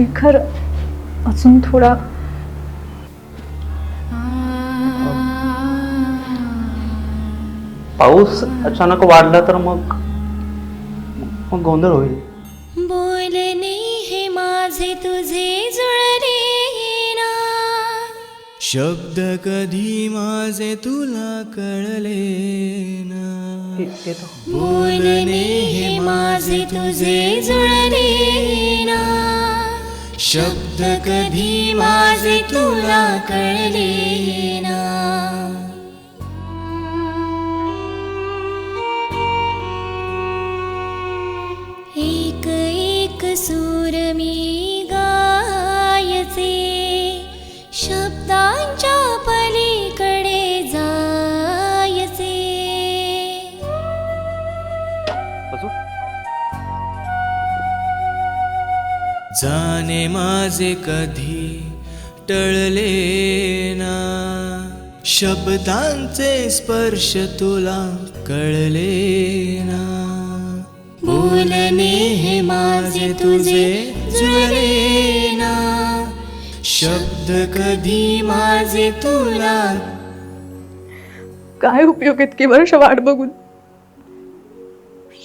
शेखर अजून थोडा पाऊस अचानक वाढला तर मग मग गोंधळ होईल. बोलणे हे माझे तुझे जुळले ना. शब्द कधी माझे तुला कळले ना. बोलणे हे माझे तुझे जुळले ना. शब्द कळले ना जाणे माझे कधी टळले ना. शब्दांचे स्पर्श तुला कळले ना. बोलणे हे माझे तुझे जुळले ना. शब्द कधी माझे तुला काय उपयोग इतकी वर्ष वाट बघून?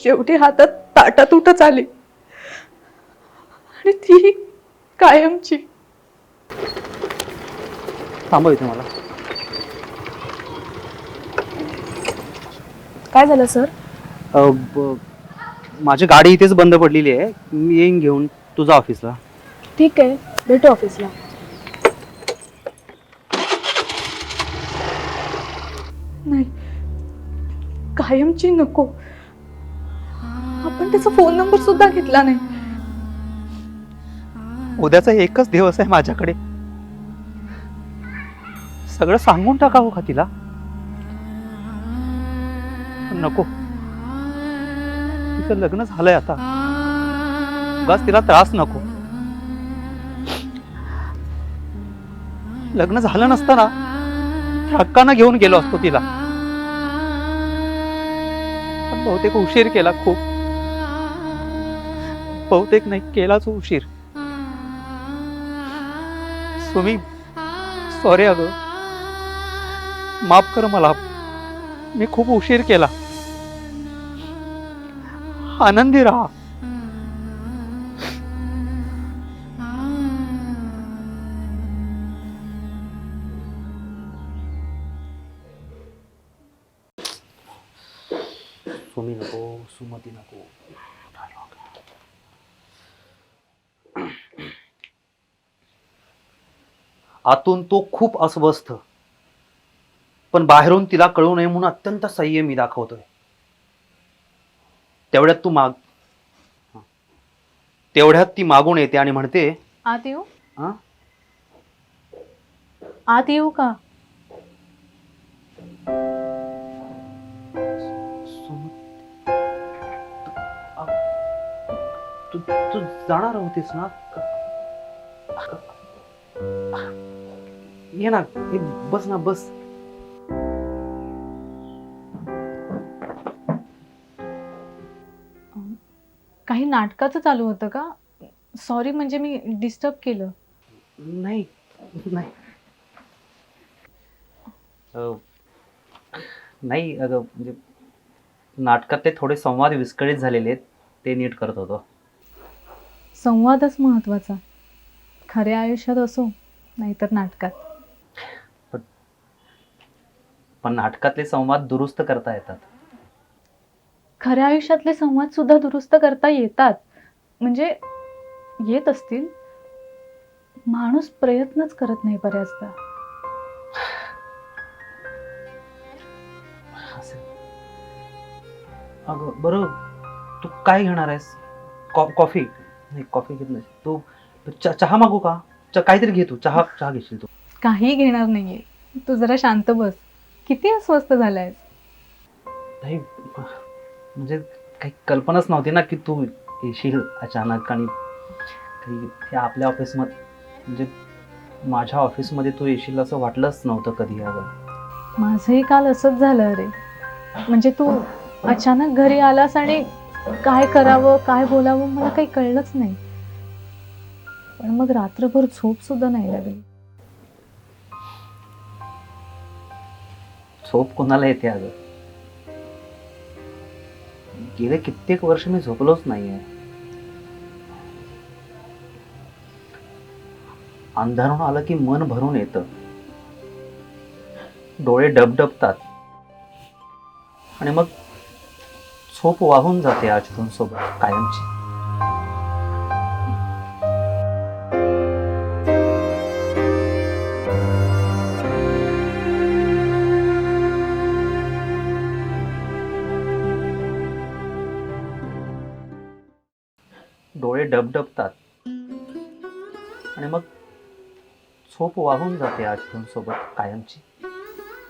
शेवटी हातात ताटात उठच आली. आणि ती कायमची. थांबव इथे मला. काय झालं सर? अ, ब- माझी गाडी इथेच बंद पडलेली आहे. मी येईन घेऊन तुझा ऑफिसला. ठीक आहे भेटू ऑफिसला. नाही कायमची नको. आपण त्याचा फोन नंबर सुद्धा घेतला नाही. उद्याचा एकच दिवस आहे माझ्याकडे. सगळं सांगून टाकावं का तिला? नको. तिचं लग्न झालंय आता. बस तिला त्रास नको. लग्न झालं नसताना हक्कानं घेऊन गेलो असतो तिला. बहुतेक उशीर केला खूप. बहुतेक नाही केलाच उशीर. सुमी सॉरी अगं. माफ कर मला. मी खूप उशीर केला. आनंदी राहा. आतून तो खूप अस्वस्थ. पण बाहेरून तिला कळू नये म्हणून अत्यंत संयमी दाखवतोय. तेवढ्यात तू माग. तेवढ्यात ती मागून येते आणि म्हणते आत येऊ? "हं? आत येऊ का? तू तू जाणार होतीस ना? ये ना ये बस ना बस. काही नाटकाचं चालू होतं का? सॉरी म्हणजे मी डिस्टर्ब केलं. नाही नाही. अ, नाही अगं म्हणजे नाटकातले थोडे संवाद विस्कळीत झालेले आहेत ते नीट करत होतो. संवादच महत्त्वाचा. खऱ्या आयुष्यात असो नाहीतर नाटकात. पण नाटकातले संवाद दुरुस्त करता येतात. खऱ्या आयुष्यातले संवाद सुद्धा दुरुस्त करता येतात. म्हणजे येत असतील. माणूस प्रयत्नच करत नाही बऱ्याचदा. अगं बरं. तू काय घेणार आहेस? कॉ कॉफी? नाही कॉफी घेत नाही. तू च- चहा मागू का? च काहीतरी घे तू. चहा चहा घेशील तू. काही घेणार नाहीये. तू जरा शांत बस. किती अस्वस्थ झालायस? नाही म्हणजे काही कल्पनाच नव्हती ना की तू येशील अचानक आणि काही हे आपल्या ऑफिसमध्ये म्हणजे माझ्या ऑफिसमध्ये तू येशील असं वाटलंच नव्हतं कधी अगं माझंही काल असंच झालं अरे म्हणजे तू अचानक घरी आलास आणि काय करावं काय बोलावं मला काही कळलंच नाही. पण मग रात्रभर झोप सुद्धा नाही लागली. झोप कोणाला येते अगं? गेले कित्येक वर्ष मी झोपलोच नाहीये. अंधारून आलं की मन भरून येतं. डोळे डबडबतात. आणि मग झोप वाहून जाते आजतून सोबत कायमची. डोळे डबडबतात. आणि मग झोप वाहून जाते आजून सोबत कायमची.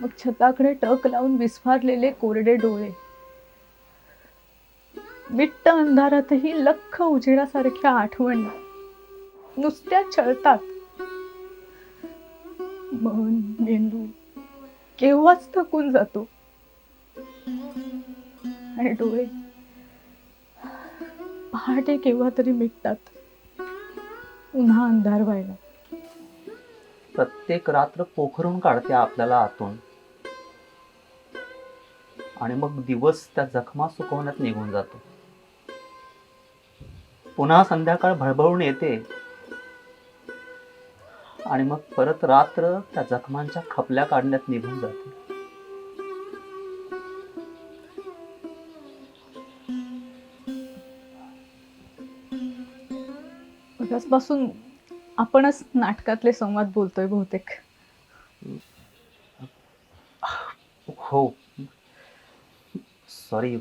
मग छताकडे टक लावून विस्फारलेले कोरडे डोळे. बिट्ट अंधारातही लख उजेडासारख्या आठवणी. नुसत्या छळतात. मन मेंदू केव्हाच थकून जातो. आणि डोळे पहाटे केव्हा तरी मिटतात पुन्हा अंधार व्हायला. प्रत्येक रात्र पोखरून काढते आपल्याला आतून. आणि मग दिवस त्या जखमा सुकवण्यात निघून जातो. पुन्हा संध्याकाळ भळभळून येते. आणि मग परत रात्र त्या जखमांच्या खपल्या काढण्यात निघून जाते. मगाचपासून आपणच नाटकातले संवाद बोलतोय बहुतेक. हो. सॉरी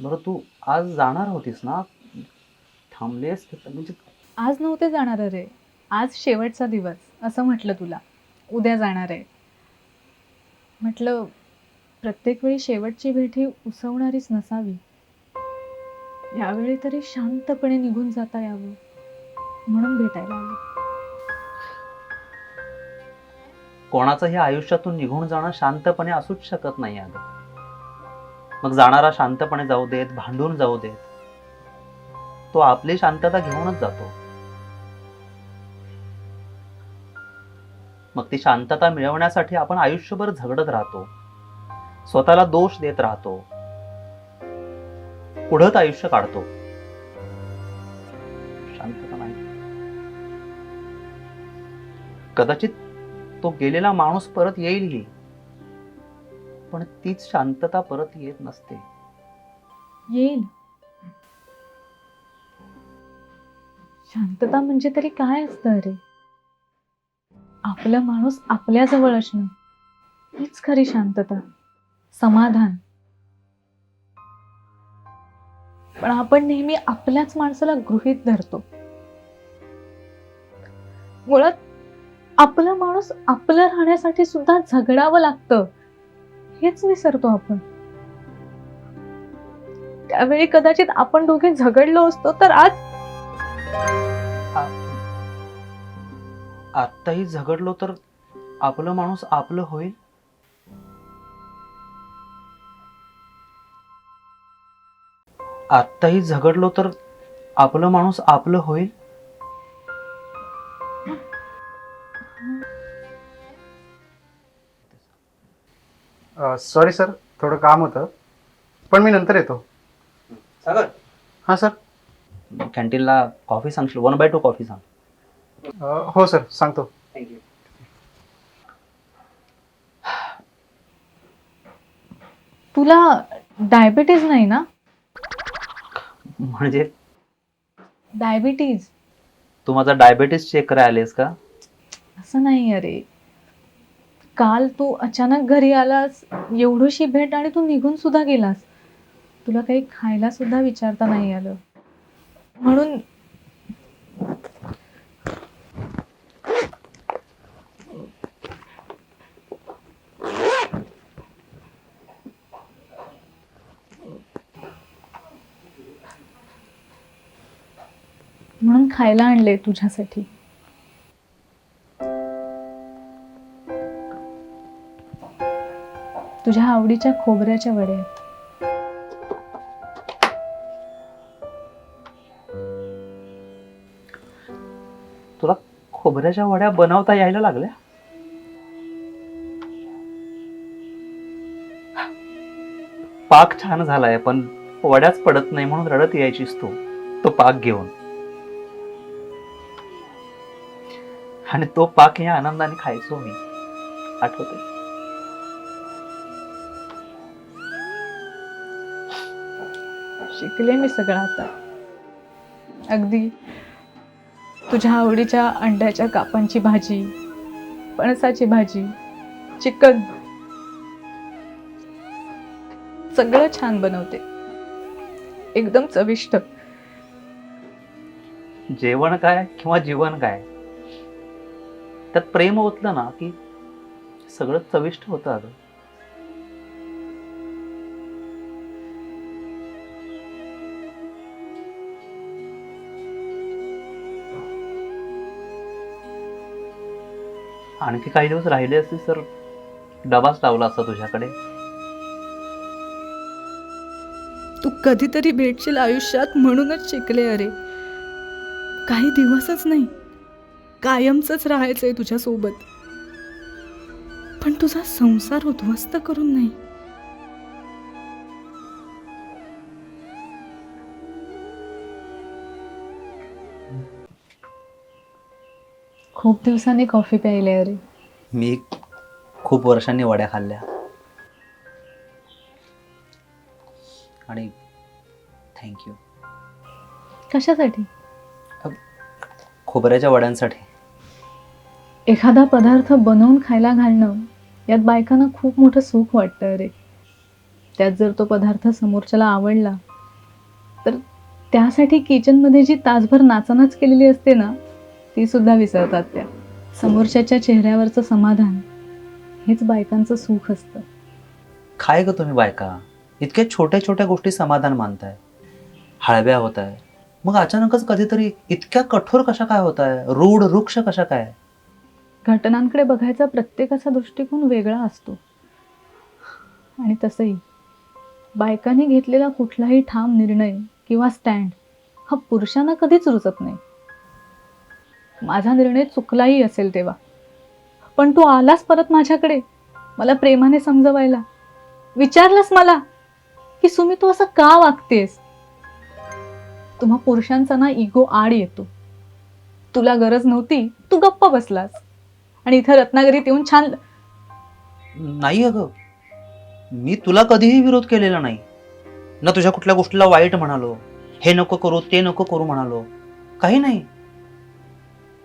बरं तू आज जाणार होतीस ना? थांबलेस म्हणजे आज नव्हते जाणार अरे. आज शेवटचा दिवस असं म्हटलं तुला. उद्या जाणार आहे. म्हटलं प्रत्येक वेळी शेवटची भेट ही उसवणारीच नसावी. यावेळी तरी शांतपणे निघून जाता यावं म्हणून भेटायला आलो. कोणाचंही आयुष्यातून निघून जाणं शांतपणे असूच शकत नाही अगं मग जाणारा शांतपणे जाऊ देत भांडून जाऊ देत. तो आपली शांतता घेऊनच जातो. मग ती शांतता मिळवण्यासाठी आपण आयुष्यभर झगडत राहतो. स्वतःला दोष देत राहतो. पुढत आयुष्य काढतो. शांतता नाही. कदाचित तो गेलेला माणूस परत येईलही पण तीच शांतता परत येत नसते. येईल. शांतता म्हणजे तरी काय असतं अरे आपला माणूस आपल्या जवळ असणं. हीच खरी शांतता. समाधान. पण आपण नेहमी आपल्याच माणसाला गृहीत धरतो. मुळात आपला माणूस आपलं राहण्यासाठी सुद्धा झगडावं लागतं हेच विसरतो आपण. त्यावेळी कदाचित आपण दोघे झगडलो असतो तर आज? आत्ताही झगडलो तर आपलं माणूस आपलं होईल? आत्ताही झगडलो तर आपलं माणूस आपलं होईल? सॉरी सर थोडं काम होतं. पण मी नंतर येतो. सागर? हां सर कॅन्टीनला कॉफी सांगशील? वन बाय टू कॉफी सांग. अ, हो सर सांगतो. थँक्यू तुला डायबिटीज नाही ना? म्हणजे? डायबिटीज. तू माझा डायबेटीस चेक करायला आलेस का? असं नाही अरे. काल तू अचानक घरी आलास एवढीशी भेट आणि तू निघून सुद्धा गेलास. तुला काही खायला सुद्धा विचारता नाही आलं. म्हणून म्हणून खायला आणले तुझ्यासाठी. तुझ्या आवडीच्या खोबऱ्याच्या वड्या आहेत. खोबऱ्याच्या वड्या बनवता यायला लागल्या? पाक छान झालाय पण वड्याच पडत नाही म्हणून रडत यायचीस तू. तो पाक घेऊन. आणि तो पाक या आनंदाने खायचो मी. आठवते शिकले मी सगळं आता. अगदी तुझ्या आवडीच्या अंड्याच्या कापांची भाजी पणसाची भाजी चिकन सगळं छान बनवते. एकदम चविष्ट. जेवण काय किंवा जीवन काय? त्यात प्रेम ओतलं ना की सगळं चविष्ट होतं अगं. आणखी काही दिवस राहिले असते सर डबाच लावला असता तुझ्याकडे. तू कधीतरी भेटशील आयुष्यात म्हणूनच शिकले अरे. काही दिवसच नाही. कायमच राहायचंय तुझ्यासोबत. पण तुझा संसार उद्ध्वस्त करून नाही. खूप दिवसांनी कॉफी प्यायले अरे. मी खूप वर्षांनी वड्या खाल्ल्या. आणि थँक्यू कशासाठी? खोबऱ्याच्या वड्यांसाठी. एखादा पदार्थ बनवून खायला घालणं यात बायकांना खूप मोठं सुख वाटतं अरे त्यात जर तो पदार्थ समोरच्याला आवडला तर त्यासाठी किचनमध्ये जी तासभर नाचानाच केलेली असते ना ती सुद्धा विसरतात त्या. समोरच्याच्या चेहऱ्यावरचं समाधान हेच बायकांचं सुख असतं. काय ग तुम्ही बायका? इतक्या छोट्या छोट्या गोष्टी समाधान मानताय. हळव्या होत आहे मग अचानकच कधीतरी इतक्या कठोर कशा काय होत आहे रूढ वृक्ष कशा काय? घटनांकडे बघायचा प्रत्येकाचा दृष्टिकोन वेगळा असतो. आणि तसंही बायकांनी घेतलेला कुठलाही ठाम निर्णय किंवा स्टँड हा पुरुषांना कधीच रुचत नाही. माझा निर्णय चुकलाही असेल तेव्हा. पण तू आलास परत माझ्याकडे? मला प्रेमाने समजवायला? विचारलंस मला की सुमी तू असं का वागतेस? तुम्हा पुरुषांचा ना इगो आड येतो. तुला गरज नव्हती तू गप्प बसलास. आणि इथं रत्नागिरीत येऊन छान नाही अगं. मी तुला कधीही विरोध केलेला नाही. ना तुझ्या कुठल्या गोष्टीला वाईट म्हणालो. हे नको करू ते नको करू म्हणालो. काही नाही.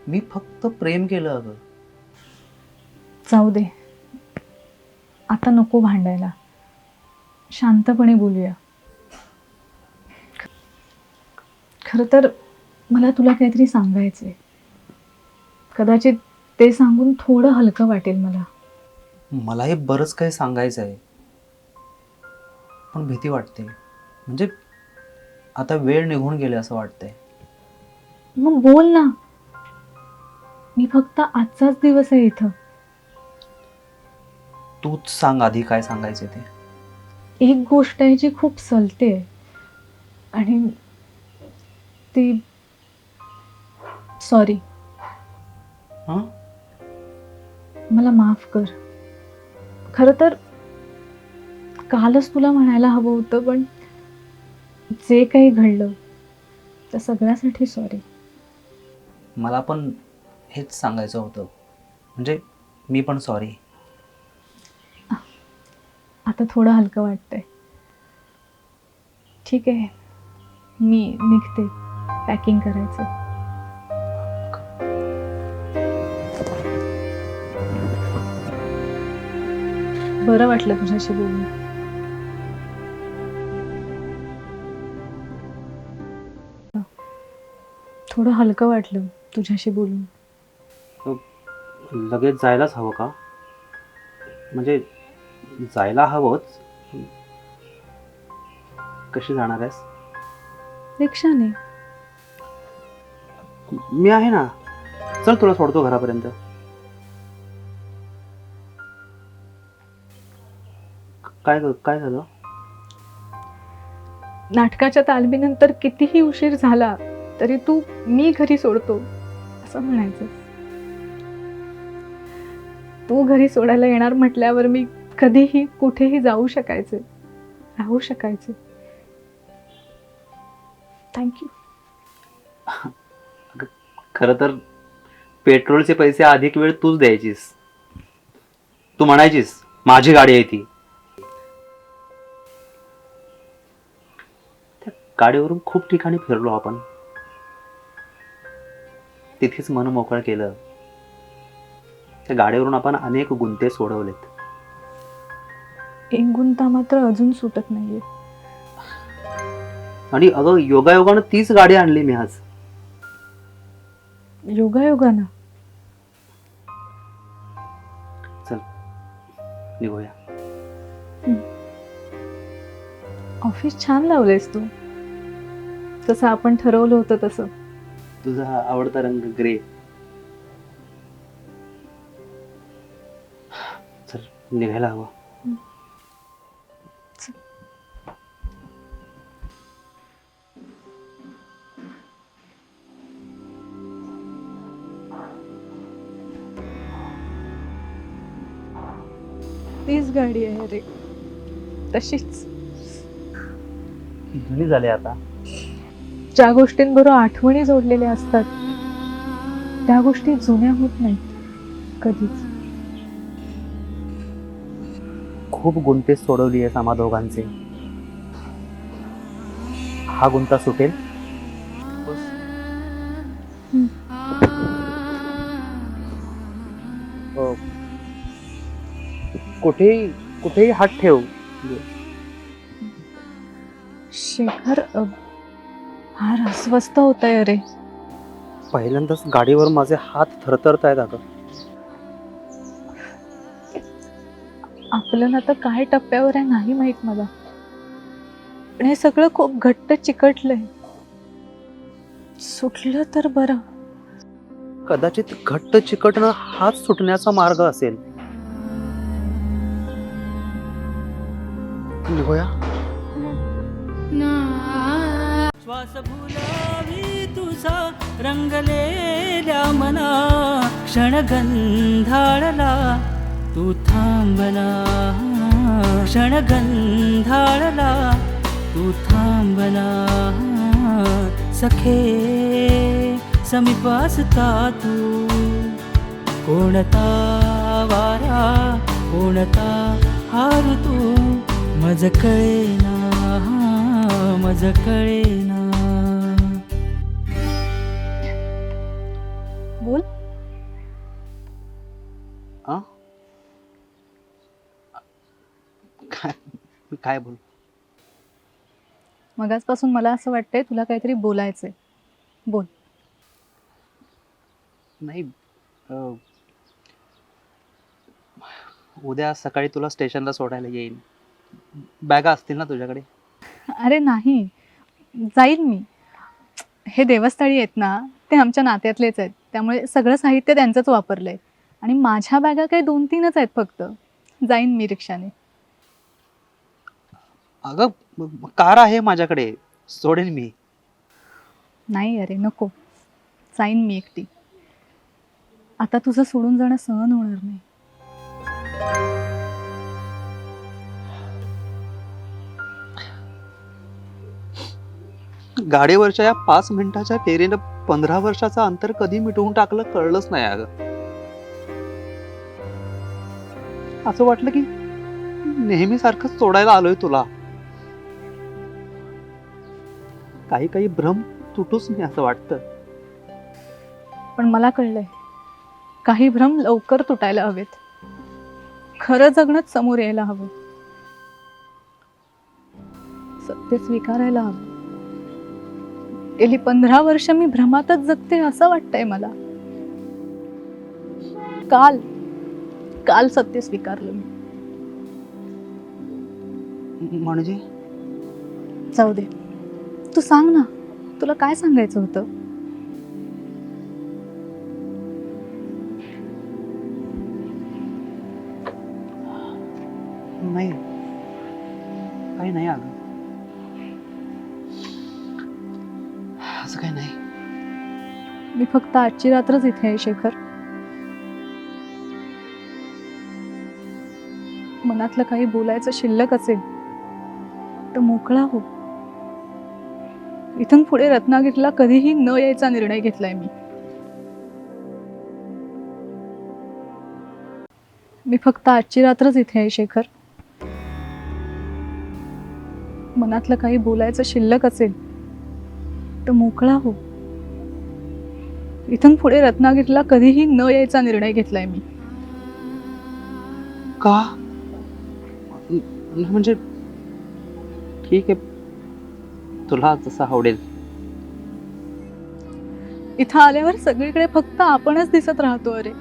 मी फक्त प्रेम केलं अगं. जाऊ दे. आता नको भांडायला. शांतपणे बोलूया. खरं तर मला तुला काहीतरी सांगायचंय. कदाचित ते सांगून थोडं हलकं वाटेल मला. मलाही बरंच काही सांगायचं आहे. पण भीती वाटते. म्हणजे आता वेळ निघून गेले असं वाटतंय. मग बोल ना. मी फक्त आजचाच दिवस आहे इथं. तूच सांग आधी काय सांगायचे ते. एक गोष्ट आहे जी खूप सलते. आणि ती सॉरी हां? मला माफ कर. खरं तर कालच तुला म्हणायला हवं होतं पण जे काही घडलं त्या सगळ्यासाठी सॉरी मला पण हेच सांगायचं होतं. म्हणजे मी पण सॉरी आता थोडं हलकं वाटतंय. ठीक आहे. मी निघते. पॅकिंग करायचं. बरं वाटलं तुझ्याशी बोलून. थोडं हलकं वाटलं तुझ्याशी बोलून. लगेच जायलाच हवं का? म्हणजे जायला हवंच. कशी जाणार आहेस? रिक्षाने. मी आहे ना. चल तुला सोडतो घरापर्यंत. काय ग- काय झालं? नाटकाच्या तालमीनंतर कितीही उशीर झाला तरी तू मी घरी सोडतो असं म्हणायचं. तू घरी सोडायला येणार म्हटल्यावर मी कधीही कुठेही जाऊ शकायचे. राहू शकायचे. थँक्यू खरं तर पेट्रोलचे पैसे अधिक वेळ तूच द्यायचीस. तू म्हणायचीस माझी गाडी आहे ती. गाडीवरून खूप ठिकाणी फिरलो आपण. तिथेच मन मोकळं केलं. त्या गाडीवरून आपण अनेक गुंते सोडवलेत. एक गुंता मात्र अजून सुटत नाहीये. आणि अगं योगायोगानं तीच गाडी आणली मी आज. योगायोगानं? चल निघूया. ऑफिस छान लावलंयस तू. तसं आपण ठरवलं होतं तसं. तुझा आवडता रंग ग्रे. चल निघायला हवं. तीच गाडी आहे रे. तशीच. जुनी झाले आता. ज्या गोष्टींबरोबर आठवणी जोडलेल्या असतात त्या गोष्टी जुन्या होत नाहीत कधीच. खूप गुंते सोडवली आहे आम्हा दोघांचे. हा गुंता सुटेल? कुठेही कुठेही हात ठेव. शेखर फार अस्वस्थ होत आहे रे. पहिल्यांदाच गाडीवर माझे हात थरथरत आहेत अगं. आपलं ना तर काय टप्प्यावर आहे नाही माहीत मला. पण हे सगळं खूप घट्ट चिकटलंय. सुटलं तर बरं. कदाचित घट्ट चिकटणं हात सुटण्याचा मार्ग असेल. निघूया श्वास फुलावी तुझा रंगलेल्या मना क्षणगंधाळला तू थांबला. क्षण गंधाळला तू थांबला. सखे समीपासता तू. कोणता वारा कोणता हार तू मज कळेना मज कळेना. आ? काय मी काय बोल? मगाचपासून मला असं वाटतंय तुला काहीतरी बोलायचंय. बोल. नाही अ, उद्या सकाळी तुला स्टेशनला सोडायला येईन. बॅगा असतील ना तुझ्याकडे? अरे नाही. जाईल मी. हे देवस्थळी आहेत ना ते आमच्या नात्यातलेच आहेत. त्यामुळे सगळं साहित्य त्यांचंच वापरलंय. आणि माझ्या बॅगा काही दोन तीनच आहेत फक्त. जाईन मी रिक्षाने. अगं म- म- कार आहे माझ्याकडे. सोडेन मी. नाही अरे नको. जाईन मी एकटी. आता तुझं सोडून जाणं सहन होणार नाही. गाडीवरच्या या पाच मिनिटाच्या फेरीनं पंधरा वर्षाचं अंतर कधी मिटवून टाकलं कळलंच नाही अगं. असं वाटलं की नेहमीसारखंच तोडायला सोडायला आलोय तुला. काही काही भ्रम तुटूच नाही असं वाटतं. पण मला कळलंय काही भ्रम लवकर तुटायला हवेत. खरं जगणंच समोर यायला हवं. सत्य स्वीकारायला हवं. गेली पंधरा वर्ष मी भ्रमातच जगते असं वाटतंय मला. काल काल सत्य स्वीकारलं मी. म्हणजे जाऊ दे. तू सांग ना तुला काय सांगायचं होतं? नाही. काही नाही अगं. असं काही नाही. मी फक्त आजची रात्रच इथे आहे शेखर. मनातलं काही बोलायचं शिल्लक असेल तर मोकळा हो. इथून पुढे रत्नागिरीला कधीही न यायचा निर्णय घेतलाय मी. मी फक्त आजची रात्रच इथे आहे शेखर. मनातलं काही बोलायचं शिल्लक असेल तर मोकळा हो. इथून पुढे रत्नागिरीला कधीही न यायचा निर्णय घेतलाय मी. का? म्हणजे ठीक आहे. तुला जसं आवडेल. इथं आल्यावर सगळीकडे फक्त आपणच दिसत राहतो अरे.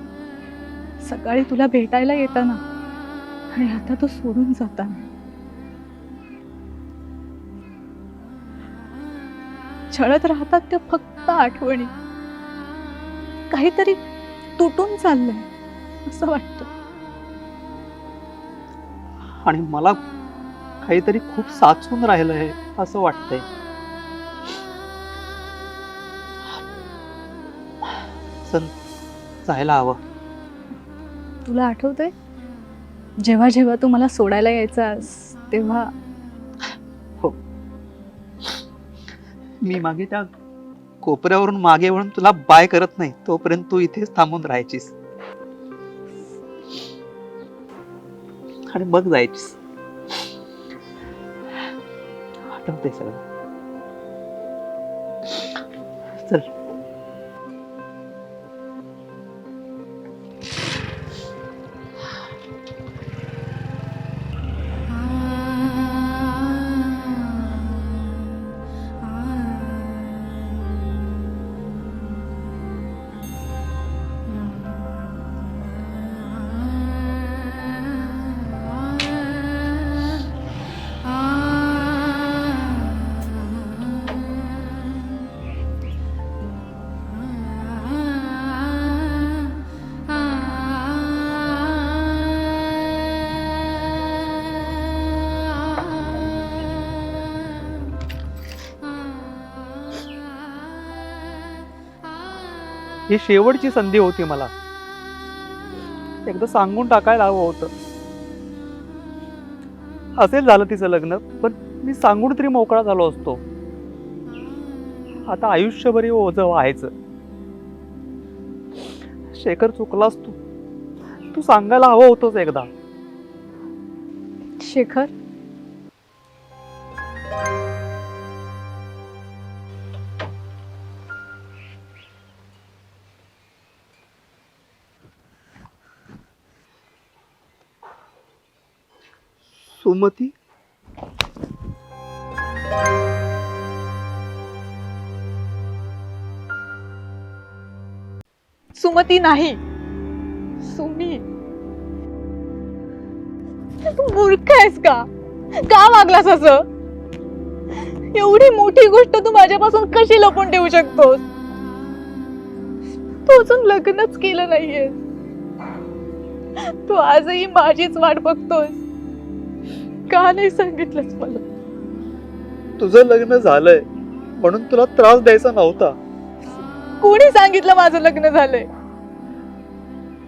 सकाळी तुला भेटायला येताना आणि आता तो सोडून जाताना. छळत राहतात त्या फक्त आठवणी. काहीतरी तुटून चाललंय असं वाटतं. आणि मला काहीतरी खूप साचून राहिलं आहे असं वाटतंय. चल जायला हवं. तुला आठवतंय? जेव्हा जेव्हा तू मला सोडायला यायचास तेव्हा मी मागे त्या कोपऱ्यावरून मागे वळून तुला बाय करत नाही तोपर्यंत तू इथेच थांबून राहायचीस. आणि मग जायचीस. आठवते सगळं चल. ही शेवटची संधी होती मला. एकदा सांगून टाकायला हवं होतं. असेल झालं तिचं लग्न पण मी सांगून तरी मोकळा झालो असतो. आता आयुष्यभरी ओझं व्हायचं. शेखर चुकलास तू तू सांगायला हवं होतंच एकदा. शेखर? सुमती? सुमती नाही. सुमी. तू मूर्ख आहेस का? का वागलास असं? एवढी मोठी गोष्ट तू माझ्यापासून कशी लपून ठेवू शकतोस? तू अजून लग्नच केलं नाहीये. तू आजही माझीच वाट बघतोस. का नाही सांगितलंस मला? तुझं लग्न झालंय म्हणून तुला त्रास द्यायचा नव्हता. कोणी सांगितलं माझं लग्न झालंय?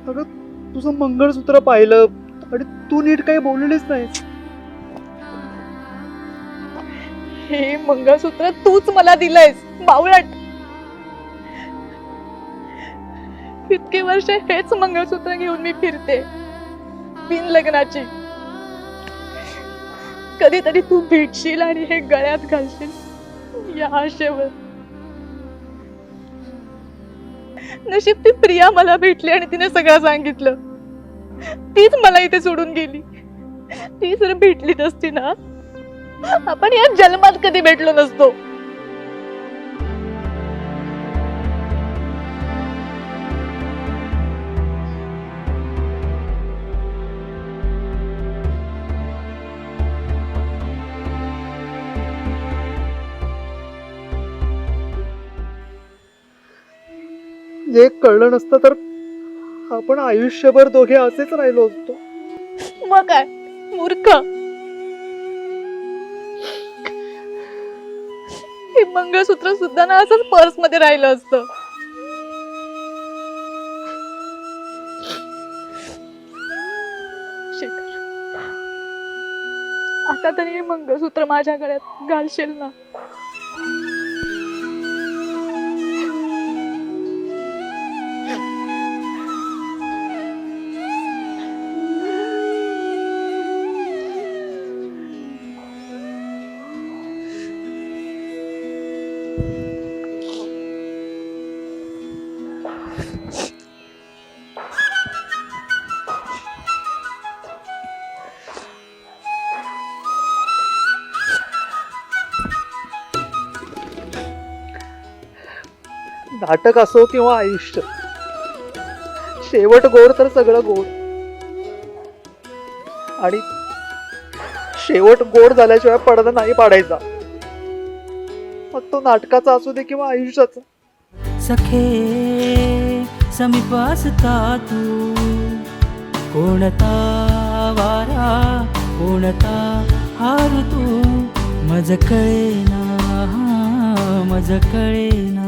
अगं तुझं मंगळसूत्र पाहिलं आणि तू नीट काही बोललेलीच नाही हे मंगळसूत्र तूच मला दिलंयस बावळट. इतके वर्ष हेच मंगळसूत्र घेऊन मी फिरते बिन लग्नाची कधीतरी तू भेटशील आणि हे गळ्यात घालशील. या आशेवर. नशीब ती प्रिया मला भेटली आणि तिने सगळं सांगितलं. तीच मला इथे सोडून गेली. ती जर भेटलीच असती ना आपण या जन्मात कधी भेटलो नसतो. जे कळलं नसतं तर आपण आयुष्यभर दोघे असेच राहिलो असतो. मग काय? मूर्ख. हे मंगळसूत्र सुद्धा ना असंच पर्समध्ये राहिलं असतं. आता तरी मंगळसूत्र माझ्या गळ्यात घालशील ना. नाटक असो किंवा आयुष्य. शेवट गोड तर सगळं गोड. आणि शेवट गोड झाल्याशिवाय पडदा नाही पाडायचा. मग तो नाटकाचा असू दे किंवा आयुष्याचा. सखे समीप असता तू. कोणता वारा कोणता हार तू मज कळेना मज कळेना.